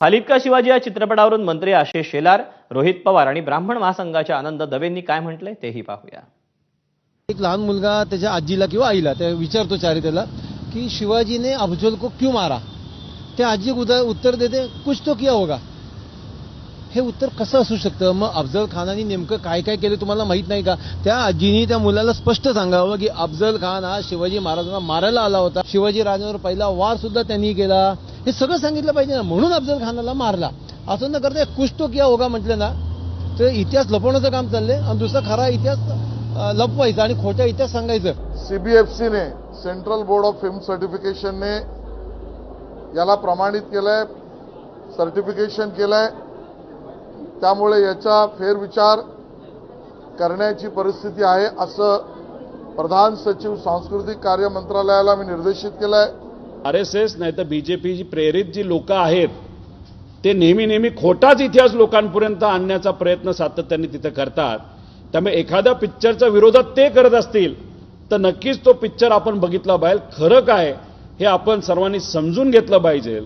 फालिद का शिवाजी? या चित्रपटावरून मंत्री आशिष शेलार रोहित पवार आणि ब्राह्मण महासंघाच्या आनंद दवेंनी काय म्हटलंय तेही पाहूया. एक लहान मुलगा त्याच्या आजीला किंवा आईला त्या विचारतो चारित्याला की शिवाजीने अफजल को क्यों मारा? त्या आजी उदा उत्तर देते कुछ तो किया होगा. हे उत्तर कसं असू शकतं? मग अफजल खानाने नेमकं काय काय केलं तुम्हाला माहीत नाही का? त्या आजीने त्या मुलाला स्पष्ट सांगावं की अफजल खान हा शिवाजी महाराजांना मारायला आला होता. शिवाजी राजांवर पहिला वार सुद्धा त्यांनी केला. हे सगळं सांगितलं पाहिजे ना. म्हणून अफजल खानाला मारला. असं न करता कुछ तो किया होगा म्हटलं ना तर इतिहास लपवण्याचं काम चाललंय. आणि दुसरा खरा इतिहास लपवायचा आणि खोटा इतिहास सांगायचं. सीबीएफसीने सेंट्रल बोर्ड ऑफ फिल्म सर्टिफिकेशनने याला प्रमाणित केलंय सर्टिफिकेशन केलंय. त्यामुळे याचा फेरविचार करण्याची परिस्थिती आहे असं प्रधान सचिव सांस्कृतिक कार्य मंत्रालयाला मी निर्देशित केलंय. आर एस एस नाही तर बीजेपी प्रेरित जी लोक आहेत ते नेहमी नेहमी खोटाच इतिहास लोकांपर्यंत आणण्याचा प्रयत्न सातत्याने तिथं करतात. त्यामुळे एखाद्या पिक्चरच्या विरोधात ते करत असतील तर नक्कीच तो पिक्चर आपण बघितला पाहिजे. खरं काय हे आपण सर्वांनी समजून घेतलं पाहिजे.